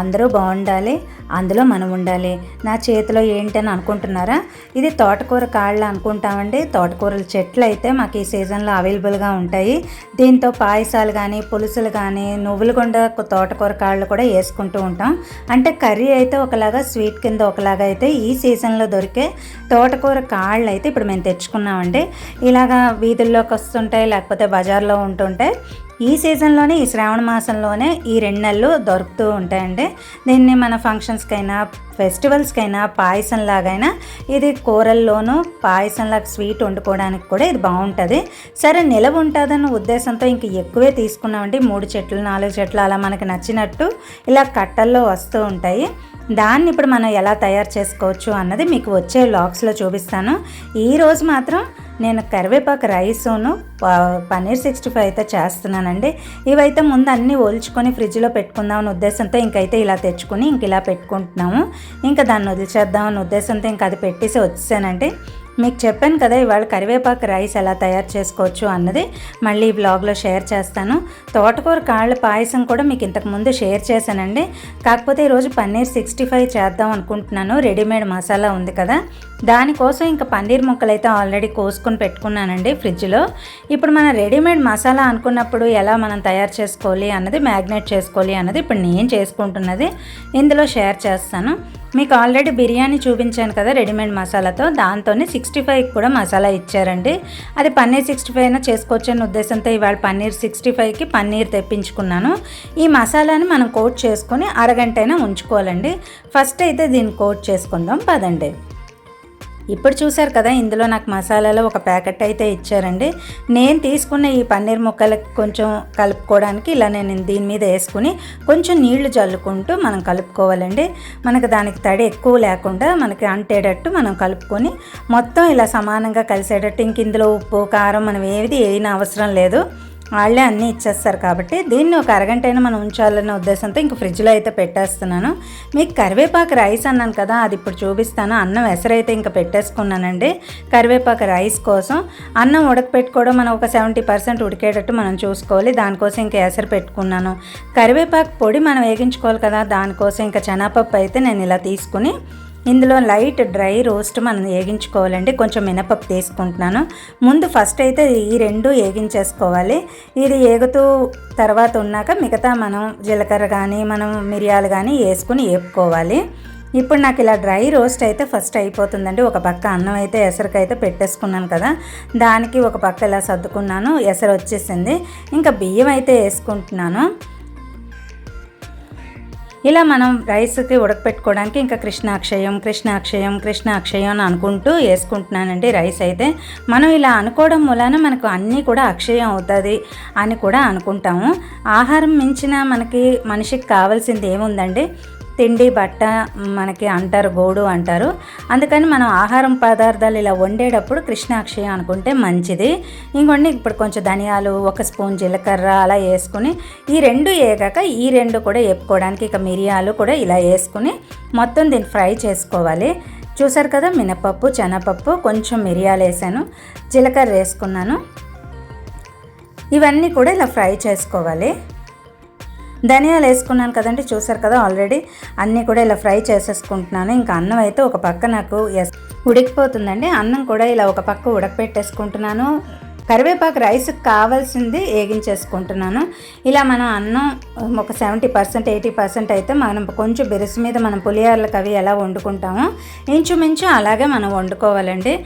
అందరూ బాగుండాలి అందులో మనం ఉండాలి. నా చేతిలో ఏంటని అనుకుంటున్నారా? ఇది తోటకూర కాళ్ళు అనుకుంటామండి. తోటకూరల చెట్లు అయితే మాకు ఈ సీజన్లో అవైలబుల్గా ఉంటాయి. దీంతో పాయసాలు కానీ పులుసులు కానీ నువ్వులు గుండ తోటకూర కాళ్ళు కూడా వేసుకుంటూ ఉంటాం. అంటే కర్రీ అయితే ఒకలాగా స్వీట్ కింద ఒకలాగా అయితే ఈ సీజన్లో దొరికే తోటకూర కాళ్ళు అయితే ఇప్పుడు మేము తెచ్చుకున్నామండి. ఇలాగా వీధుల్లోకి వస్తుంటాయి లేకపోతే బజార్లో ఉంటుంటాయి. ఈ సీజన్లోనే ఈ శ్రావణ మాసంలోనే ఈ రెండు నెలలు దొరుకుతూ ఉంటాయండి. దీన్ని మన ఫంక్షన్స్కైనా ఫెస్టివల్స్కైనా పాయసం లాగైనా ఇది కూరల్లోనూ పాయసంలాగా స్వీట్ వండుకోవడానికి కూడా ఇది బాగుంటుంది సరే నిలవ ఉంటుందన్న ఉద్దేశంతో ఇంక ఎక్కువే తీసుకున్నామండి. మూడు చెట్లు నాలుగు చెట్లు అలా మనకి నచ్చినట్టు ఇలా కట్టల్లో వస్తూ ఉంటాయి. దాన్ని ఇప్పుడు మనం ఎలా తయారు చేసుకోవచ్చు అన్నది మీకు వచ్చే లాక్స్లో చూపిస్తాను. ఈరోజు మాత్రం నేను కరివేపాకు రైసును పన్నీర్ సిక్స్టీ ఫైవ్ అయితే చేస్తున్నానండి. ఇవైతే ముందు అన్నీ ఒలుచుకొని ఫ్రిడ్జ్లో పెట్టుకుందామని ఉద్దేశంతో ఇంకైతే ఇలా తెచ్చుకొని ఇంక ఇలా పెట్టుకుంటున్నాము. ఇంకా దాన్ని వదిలిచేద్దామని ఉద్దేశంతో ఇంక అది పెట్టేసి వచ్చేసానండి. మీకు చెప్పాను కదా ఇవాళ కరివేపాకు రైస్ ఎలా తయారు చేసుకోవచ్చు అన్నది మళ్ళీ ఈ బ్లాగ్లో షేర్ చేస్తాను. తోటకూర కాళ్ళ పాయసం కూడా మీకు ఇంతకుముందు షేర్ చేశానండి. కాకపోతే ఈరోజు పన్నీర్ సిక్స్టీ ఫైవ్ చేద్దాం అనుకుంటున్నాను. రెడీమేడ్ మసాలా ఉంది కదా. దానికోసం ఇంకా పన్నీర్ ముక్కలు అయితే ఆల్రెడీ కోసుకొని పెట్టుకున్నానండి ఫ్రిడ్జ్లో. ఇప్పుడు మన రెడీమేడ్ మసాలా అనుకున్నప్పుడు ఎలా మనం తయారు చేసుకోవాలి అన్నది మ్యాగ్నేట్ చేసుకోవాలి అన్నది ఇప్పుడు నేను చేసుకుంటున్నది. ఇందులో షేర్ చేస్తాను. మీకు ఆల్రెడీ బిర్యానీ చూపించాను కదా రెడీమేడ్ మసాలాతో. దాంతోనే సిక్స్టీ ఫైవ్ కూడా మసాలా ఇచ్చారండి. అది పన్నీర్ సిక్స్టీ ఫైవ్ అయినా చేసుకోవచ్చని ఉద్దేశంతో ఇవాళ పన్నీర్ సిక్స్టీ ఫైవ్కి పన్నీర్ తెప్పించుకున్నాను. ఈ మసాలాని మనం కోట్ చేసుకొని అరగంట అయినా ఉంచుకోవాలండి. ఫస్ట్ అయితే దీన్ని కోట్ చేసుకుందాం. పదండి. ఇప్పుడు చూసారు కదా ఇందులో నాకు మసాలాలో ఒక ప్యాకెట్ అయితే ఇచ్చారండి. నేను తీసుకున్న ఈ పన్నీర్ ముక్కలకి కొంచెం కలుపుకోవడానికి ఇలా నేను దీని మీద వేసుకుని కొంచెం నీళ్ళు చల్లుకుంటూ మనం కలుపుకోవాలండి. మనకు దానికి తడి ఎక్కువ లేకుండా మనకి అంటేటట్టు మనం కలుపుకొని మొత్తం ఇలా సమానంగా కలిసేటట్టు ఇంక ఇందులో ఉప్పు కారం మనం ఏది వేయన అవసరం లేదు. వాళ్ళే అన్నీ ఇచ్చేస్తారు కాబట్టి దీన్ని ఒక అరగంట అయినా మనం ఉంచాలనే ఉద్దేశంతో ఇంక ఫ్రిడ్జ్లో అయితే పెట్టేస్తున్నాను. మీకు కరివేపాకు రైస్ అన్నాను కదా అది ఇప్పుడు చూపిస్తాను. అన్నం ఎసరైతే ఇంకా పెట్టేసుకున్నానండి. కరివేపాకు రైస్ కోసం అన్నం ఉడకపెట్టుకోవడం మనం ఒక సెవెంటీ పర్సెంట్ ఉడికేటట్టు మనం చూసుకోవాలి. దానికోసం ఇంకా ఎసరు పెట్టుకున్నాను. కరివేపాకు పొడి మనం వేగించుకోవాలి కదా దానికోసం ఇంకా శనగపప్పు అయితే నేను ఇలా తీసుకుని ఇందులో లైట్ డ్రై రోస్ట్ మనం వేగించుకోవాలండి. కొంచెం మినపప్పు తీసుకుంటున్నాను. ముందు ఫస్ట్ అయితే ఈ రెండు వేగించేసుకోవాలి. ఇది ఏగుతూ తర్వాత ఉన్నాక మిగతా మనం జీలకర్ర కానీ మనం మిరియాలు కానీ వేసుకుని వేపుకోవాలి. ఇప్పుడు నాకు ఇలా డ్రై రోస్ట్ అయితే ఫస్ట్ అయిపోతుందండి. ఒక పక్క అన్నం అయితే ఎసరికైతే పెట్టేసుకున్నాను కదా. దానికి ఒక పక్క ఇలా సర్దుకున్నాను. ఎసరు వచ్చేసింది. ఇంకా బియ్యం అయితే వేసుకుంటున్నాను. ఇలా మనం రైస్కి ఉడకపెట్టుకోవడానికి ఇంకా కృష్ణాక్షయం కృష్ణాక్షయం కృష్ణాక్షయం అని అనుకుంటూ వేసుకుంటున్నానండి రైస్ అయితే. మనం ఇలా అనుకోవడం మూలాన మనకు అన్నీ కూడా అక్షయం అవుతుంది అని కూడా అనుకుంటాము. ఆహారం మించిన మనకి మనిషికి కావాల్సింది ఏముందండి? తిండి బట్ట మనకి అంటారు గోడు అంటారు. అందుకని మనం ఆహారం పదార్థాలు ఇలా వండేటప్పుడు కృష్ణాక్షయం అనుకుంటే మంచిది. ఇంకొండి ఇప్పుడు కొంచెం ధనియాలు ఒక స్పూన్ జీలకర్ర అలా వేసుకుని ఈ రెండు వేగాక ఈ రెండు కూడా వేపుకోవడానికి ఇక మిరియాలు కూడా ఇలా వేసుకుని మొత్తం దీన్ని ఫ్రై చేసుకోవాలి. చూసారు కదా మినపప్పు శనగపప్పు కొంచెం మిరియాలు వేసాను జీలకర్ర వేసుకున్నాను. ఇవన్నీ కూడా ఇలా ఫ్రై చేసుకోవాలి. ధనియాలు వేసుకున్నాను కదండి చూసారు కదా ఆల్రెడీ అన్నీ కూడా ఇలా ఫ్రై చేసేసుకుంటున్నాను. ఇంకా అన్నం అయితే ఒక పక్క నాకు ఎస్ ఉడికిపోతుందండి. అన్నం కూడా ఇలా ఒక పక్క ఉడకపెట్టేసుకుంటున్నాను. కరివేపాకు రైస్కి కావాల్సింది వేగించేసుకుంటున్నాను. ఇలా మనం అన్నం ఒక సెవెంటీ పర్సెంట్ ఎయిటీ పర్సెంట్ అయితే మనం కొంచెం బిరుసు మీద మనం పులిహార్లకు అవి ఎలా వండుకుంటామో ఇంచుమించు అలాగే మనం వండుకోవాలండి.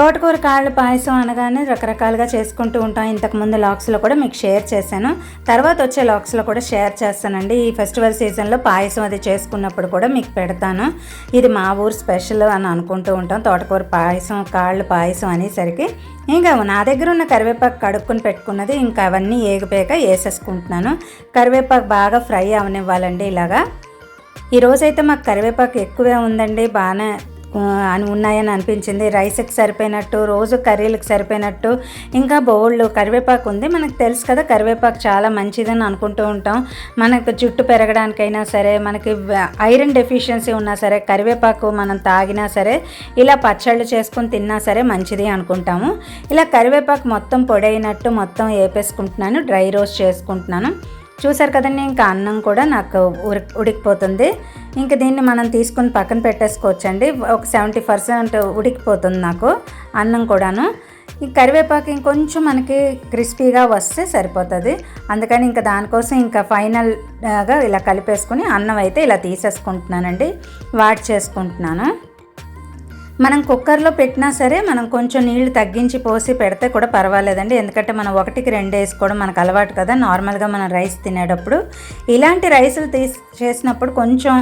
తోటకూర కాళ్ళ పాయసం అనగానే రకరకాలుగా చేసుకుంటూ ఉంటాం. ఇంతకుముందు లాక్స్లో కూడా మీకు షేర్ చేశాను. తర్వాత వచ్చే లాక్స్లో కూడా షేర్ చేస్తానండి. ఈ ఫెస్టివల్ సీజన్లో పాయసం అది చేసుకున్నప్పుడు కూడా మీకు పెడతాను. ఇది మా ఊరు స్పెషల్ అని అనుకుంటూ ఉంటాం. తోటకూర పాయసం కాళ్ళు పాయసం అనేసరికి ఇంకా నా దగ్గర ఉన్న కరివేపాకు కడుక్కొని పెట్టుకున్నది ఇంకా అవన్నీ ఏగిపోయాక వేసేసుకుంటున్నాను. కరివేపాకు బాగా ఫ్రై అవనివ్వాలండి ఇలాగా. ఈరోజైతే మాకు కరివేపాకు ఎక్కువే ఉందండి. బాగానే అని ఉన్నాయని అనిపించింది. రైస్కి సరిపోయినట్టు రోజు కర్రీలకు సరిపోయినట్టు ఇంకా బౌళ్ళు కరివేపాకు ఉంది. మనకు తెలుసు కదా కరివేపాకు చాలా మంచిదని అనుకుంటూ ఉంటాం. మనకు జుట్టు పెరగడానికైనా సరే మనకి ఐరన్ డెఫిషియన్సీ ఉన్నా సరే కరివేపాకు మనం తాగినా సరే ఇలా పచ్చళ్ళు చేసుకుని తిన్నా సరే మంచిది అనుకుంటాము. ఇలా కరివేపాకు మొత్తం పొడైనట్టు మొత్తం వేపేసుకుంటున్నాను డ్రై రోస్ట్ చేసుకుంటున్నాను. చూసారు కదండి ఇంకా అన్నం కూడా నాకు ఉడికిపోతుంది. ఇంకా దీన్ని మనం తీసుకుని పక్కన పెట్టేసుకోవచ్చండి. ఒక సెవెంటీ పర్సెంట్ ఉడికిపోతుంది నాకు అన్నం కూడాను. ఈ కరివేపాకు ఇంకొంచెం మనకి క్రిస్పీగా వస్తే సరిపోతుంది. అందుకని ఇంకా దానికోసం ఇంకా ఫైనల్గా ఇలా కలిపేసుకుని అన్నం అయితే ఇలా తీసేసుకుంటున్నానండి. వాడి చేసుకుంటున్నాను. మనం కుక్కర్లో పెట్టినా సరే మనం కొంచెం నీళ్ళు తగ్గించి పోసి పెడితే కూడా పర్వాలేదండి. ఎందుకంటే మనం ఒకటికి రెండు వేసుకోవడం మనకు అలవాటు కదా. నార్మల్గా మనం రైస్ తినేటప్పుడు ఇలాంటి రైసులు తీసి చేసినప్పుడు కొంచెం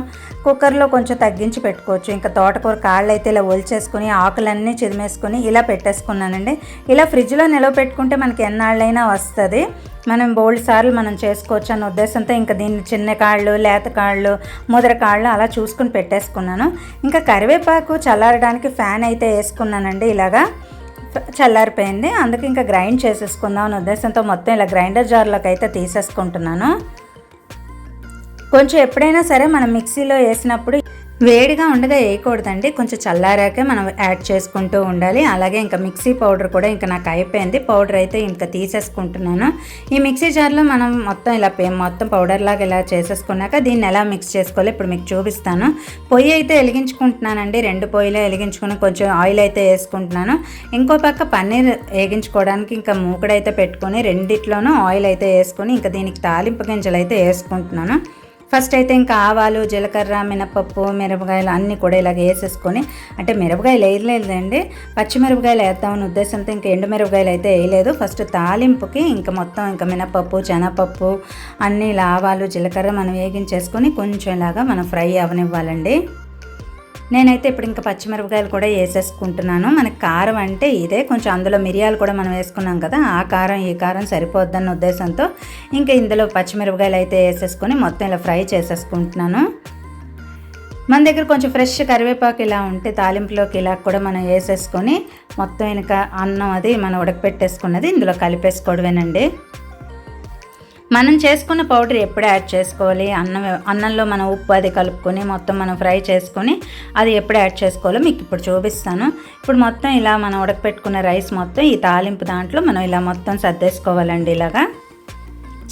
కుక్కర్లో కొంచెం తగ్గించి పెట్టుకోవచ్చు. ఇంకా తోటకూర కాళ్ళు అయితే ఇలా ఒలిచేసుకుని ఆకులన్నీ చిదిమేసుకొని ఇలా పెట్టేసుకున్నానండి. ఇలా ఫ్రిడ్జ్లో నిలవ పెట్టుకుంటే మనకి ఎన్నాళ్ళైనా వస్తుంది. మనం బోల్డ్ సార్లు మనం చేసుకోవచ్చు అన్న ఉద్దేశంతో ఇంకా దీన్ని చిన్న కాళ్ళు లేత కాళ్ళు ముదర కాళ్ళు అలా చూసుకుని పెట్టేసుకున్నాను. ఇంకా కరివేపాకు చల్లారడానికి ఫ్యాన్ అయితే వేసుకున్నానండి ఇలాగా. చల్లారిపోయింది. అందుకే ఇంకా గ్రైండ్ చేసేసుకుందాం అన్న ఉద్దేశంతో మొత్తం ఇలా గ్రైండర్ జార్లోకి అయితే తీసేసుకుంటున్నాను. కొంచెం ఎప్పుడైనా సరే మనం మిక్సీలో వేసినప్పుడు వేడిగా ఉండగా వేయకూడదండి. కొంచెం చల్లారాకే మనం యాడ్ చేసుకుంటూ ఉండాలి. అలాగే ఇంకా మిక్సీ పౌడర్ కూడా ఇంకా నాకు అయిపోయింది. పౌడర్ అయితే ఇంకా తీసేసుకుంటున్నాను. ఈ మిక్సీ జార్లో మనం మొత్తం ఇలా మొత్తం పౌడర్ లాగా ఇలా చేసేసుకున్నాక దీన్ని ఎలా మిక్స్ చేసుకోవాలి ఇప్పుడు మీకు చూపిస్తాను. పొయ్యి అయితే వెలిగించుకుంటున్నానండి. రెండు పొయ్యిలో వెలిగించుకుని కొంచెం ఆయిల్ అయితే వేసుకుంటున్నాను. ఇంకో పక్క పన్నీర్ వేగించుకోవడానికి ఇంకా మూకుడైతే పెట్టుకొని రెండిట్లోనూ ఆయిల్ అయితే వేసుకొని ఇంకా దీనికి తాలింపు గింజలు అయితే వేసుకుంటున్నాను. ఫస్ట్ అయితే ఇంకా ఆవాలు జీలకర్ర మినపప్పు మిరపకాయలు అన్నీ కూడా ఇలాగ వేసేసుకొని అంటే మిరపకాయలు వేయలేదండి పచ్చిమిరపకాయలు వేద్దామని ఉద్దేశంతో ఇంకా ఎండు మిరపకాయలు అయితే వేయలేదు. ఫస్ట్ తాలింపుకి ఇంకా మొత్తం ఇంకా మినపప్పు శనగపప్పు అన్నీ ఆవాలు జీలకర్ర మనం వేగించేసుకొని కొంచెం ఇలాగా మనం ఫ్రై అవనివ్వాలండి. నేనైతే ఇప్పుడు ఇంకా పచ్చిమిరపకాయలు కూడా వేసేసుకుంటున్నాను. మనకి కారం అంటే ఇదే. కొంచెం అందులో మిరియాలు కూడా మనం వేసుకున్నాం కదా ఆ కారం ఈ కారం సరిపోద్దన్న ఉద్దేశంతో ఇంకా ఇందులో పచ్చిమిరపకాయలు అయితే వేసేసుకొని మొత్తం ఇలా ఫ్రై చేసేసుకుంటున్నాను. మన దగ్గర కొంచెం ఫ్రెష్ కరివేపాకు ఇలా ఉంటే తాలింపులోకి ఇలా కూడా మనం వేసేసుకొని మొత్తం వెనక అన్నం అది మనం ఉడకపెట్టేసుకున్నది ఇందులో కలిపేసుకోవడమేనండి. మనం చేసుకున్న పౌడర్ ఎప్పుడు యాడ్ చేసుకోవాలి? అన్నం అన్నంలో మనం ఉప్పు అది కలుపుకొని మొత్తం మనం ఫ్రై చేసుకొని అది ఎప్పుడు యాడ్ చేసుకోవాలో మీకు ఇప్పుడు చూపిస్తాను. ఇప్పుడు మొత్తం ఇలా మనం ఉడకపెట్టుకున్న రైస్ మొత్తం ఈ తాలింపు దాంట్లో మనం ఇలా మొత్తం సర్దేసుకోవాలండి ఇలాగా.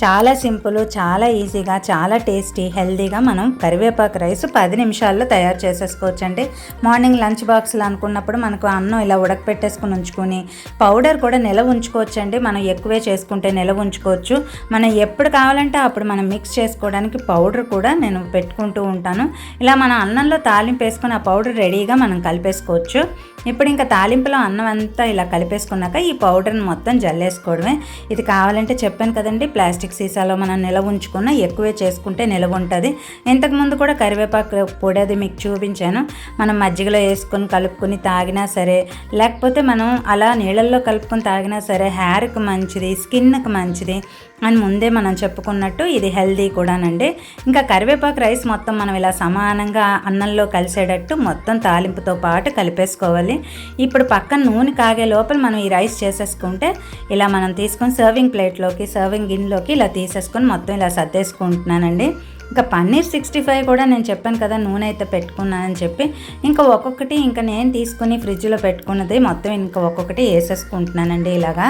చాలా సింపుల్ చాలా ఈజీగా చాలా టేస్టీ హెల్దీగా మనం కరివేపాకు రైస్ పది నిమిషాల్లో తయారు చేసేసుకోవచ్చండి. మార్నింగ్ లంచ్ బాక్స్లో అనుకున్నప్పుడు మనకు అన్నం ఇలా ఉడకపెట్టేసుకుని ఉంచుకొని పౌడర్ కూడా నిలవ ఉంచుకోవచ్చండి. మనం ఎక్కువే చేసుకుంటే నిలవ ఉంచుకోవచ్చు. మనం ఎప్పుడు కావాలంటే అప్పుడు మనం మిక్స్ చేసుకోవడానికి పౌడర్ కూడా నేను పెట్టుకుంటూ ఉంటాను. ఇలా మనం అన్నంలో తాలింపు వేసుకుని ఆ పౌడర్ రెడీగా మనం కలిపేసుకోవచ్చు. ఇప్పుడు ఇంకా తాలింపులో అన్నం అంతా ఇలా కలిపేసుకున్నాక ఈ పౌడర్ని మొత్తం జల్లేసుకోవడమే. ఇది కావాలంటే చెప్పాను కదండి ప్లాస్టిక్ సీసాలో మనం నిలవ ఉంచుకున్న ఎక్కువే చేసుకుంటే నిలవ ఉంటుంది. ఇంతకుముందు కూడా కరివేపాకు పొడి అది మీకు చూపించాను. మనం మజ్జిగలో వేసుకొని కలుపుకొని తాగినా సరే లేకపోతే మనం అలా నీళ్ళల్లో కలుపుకొని తాగినా సరే హెయిర్కి మంచిది స్కిన్కి మంచిది అని ముందే మనం చెప్పుకున్నట్టు ఇది హెల్దీ కూడానండి. ఇంకా కరివేపాకు రైస్ మొత్తం మనం ఇలా సమానంగా అన్నంలో కలిసేటట్టు మొత్తం తాలింపుతో పాటు కలిపేసుకోవాలి. ఇప్పుడు పక్కన నూనె కాగే లోపల మనం ఈ రైస్ చేసేసుకుంటే ఇలా మనం తీసుకొని సర్వింగ్ ప్లేట్లోకి సర్వింగ్ గిన్నెలోకి ఇలా తీసేసుకొని మొత్తం ఇలా సర్దేసుకుంటున్నానండి. ఇంకా పన్నీర్ సిక్స్టీ ఫైవ్ కూడా నేను చెప్పాను కదా నూనె అయితే పెట్టుకున్నానని చెప్పి. ఇంకా ఒక్కొక్కటి ఇంకా నేను తీసుకుని ఫ్రిడ్జ్లో పెట్టుకున్నది మొత్తం ఇంకా ఒక్కొక్కటి వేసేసుకుంటున్నానండి ఇలాగా.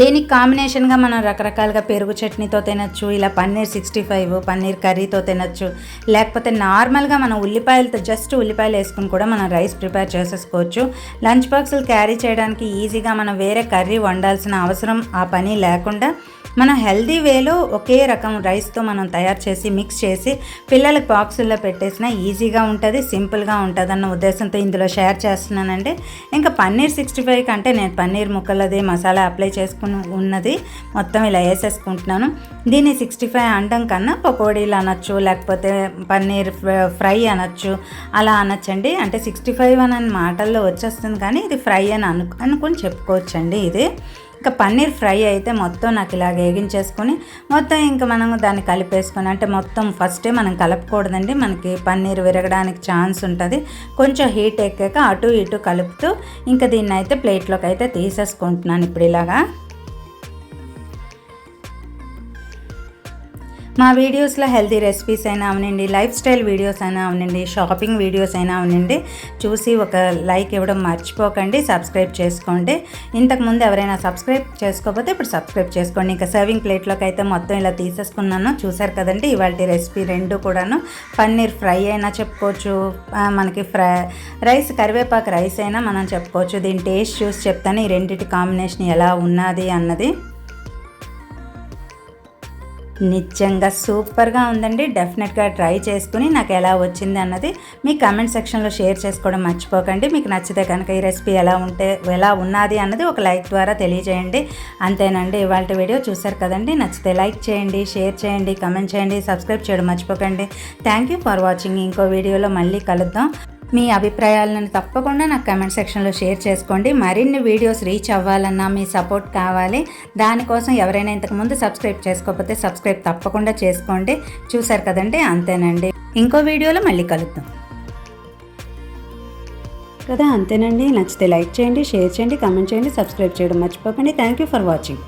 దీనికి కాంబినేషన్గా మనం రకరకాలుగా పెరుగు చట్నీతో తినచ్చు ఇలా పన్నీర్ సిక్స్టీ ఫైవ్ పన్నీర్ కర్రీతో తినచ్చు లేకపోతే నార్మల్గా మనం ఉల్లిపాయలతో జస్ట్ ఉల్లిపాయలు వేసుకుని కూడా మనం రైస్ ప్రిపేర్ చేసేసుకోవచ్చు. లంచ్ బాక్సులు క్యారీ చేయడానికి ఈజీగా మనం వేరే కర్రీ వండాల్సిన అవసరం ఆ పని లేకుండా మనం హెల్దీ వేలో ఒకే రకం రైస్తో మనం తయారు చేసి మిక్స్ చేసి పిల్లలకు బాక్సుల్లో పెట్టేసిన ఈజీగా ఉంటుంది సింపుల్గా ఉంటుంది అన్న ఉద్దేశంతో ఇందులో షేర్ చేస్తున్నానండి. ఇంకా పన్నీర్ సిక్స్టీ ఫైవ్ కంటే నేను పన్నీర్ ముక్కలది మసాలా అప్లై చేసుకుని ఉన్నది. మొత్తం ఇలా వేసేసుకుంటున్నాను. దీన్ని సిక్స్టీ ఫైవ్ అనడం కన్నా పకోడీలు అనొచ్చు లేకపోతే పన్నీర్ ఫ్రై అనొచ్చు అలా అనొచ్చండి. అంటే సిక్స్టీ ఫైవ్ అని మాటల్లో వచ్చేస్తుంది కానీ ఇది ఫ్రై అని అను అనుకుని చెప్పుకోవచ్చండి ఇది. ఇంకా పన్నీర్ ఫ్రై అయితే మొత్తం నాకు ఇలా వేగించేసుకొని మొత్తం ఇంకా మనం దాన్ని కలిపేసుకొని అంటే మొత్తం ఫస్టే మనం కలపకూడదండి. మనకి పన్నీర్ విరగడానికి ఛాన్స్ ఉంటుంది. కొంచెం హీట్ ఎక్కాక అటు ఇటు కలుపుతూ ఇంకా దీన్ని అయితే ప్లేట్లోకి అయితే తీసేసుకుంటున్నాను ఇప్పుడు ఇలాగా. మా వీడియోస్లో హెల్తీ రెసిపీస్ అయినా అవనండి లైఫ్ స్టైల్ వీడియోస్ అయినా అవనండి షాపింగ్ వీడియోస్ అయినా అవనండి. చూసి ఒక లైక్ ఇవ్వడం మర్చిపోకండి సబ్స్క్రైబ్ చేసుకోండి. ఇంతకుముందు ఎవరైనా సబ్స్క్రైబ్ చేసుకోకపోతే ఇప్పుడు సబ్స్క్రైబ్ చేసుకోండి. ఇంకా సర్వింగ్ ప్లేట్లోకి అయితే మొత్తం ఇలా తీసేసుకున్నాను. చూసారు కదండి ఇవాళ రెసిపీ రెండు కూడాను. పన్నీర్ ఫ్రై అయినా చెప్పుకోవచ్చు మనకి ఫ్రై రైస్ కరివేపాకు రైస్ అయినా మనం చెప్పుకోవచ్చు. దీని టేస్ట్ చూసి చెప్తాను ఈ రెండింటి కాంబినేషన్ ఎలా ఉన్నది అన్నది. నిజంగా సూపర్గా ఉందండి. డెఫినెట్గా ట్రై చేసుకుని నాకు ఎలా వచ్చింది అన్నది మీ కామెంట్ సెక్షన్లో షేర్ చేసుకోవడం మర్చిపోకండి. మీకు నచ్చితే కనుక ఈ రెసిపీ ఎలా ఉంటే ఎలా ఉన్నది అన్నది ఒక లైక్ ద్వారా తెలియజేయండి. అంతేనండి ఇవాళ వీడియో చూసారు కదండి. నచ్చితే లైక్ చేయండి షేర్ చేయండి కమెంట్ చేయండి సబ్స్క్రైబ్ చేయడం మర్చిపోకండి. థ్యాంక్ యూ ఫర్ వాచింగ్ ఇంకో వీడియోలో మళ్ళీ కలుద్దాం. మీ అభిప్రాయాలను తప్పకుండా నాకు కమెంట్ సెక్షన్లో షేర్ చేసుకోండి. మరిన్ని వీడియోస్ రీచ్ అవ్వాలన్నా మీ సపోర్ట్ కావాలి. దానికోసం ఎవరైనా ఇంతకుముందు సబ్స్క్రైబ్ చేసుకోకపోతే సబ్స్క్రైబ్ తప్పకుండా చేసుకోండి. చూసారు కదండి? అంతేనండి. ఇంకో వీడియోలో మళ్ళీ కలుద్దాం. కదా అంతేనండి. నచ్చితే లైక్ చేయండి షేర్ చేయండి కామెంట్ చేయండి సబ్స్క్రైబ్ చేయడం మర్చిపోకండి. Thank you for watching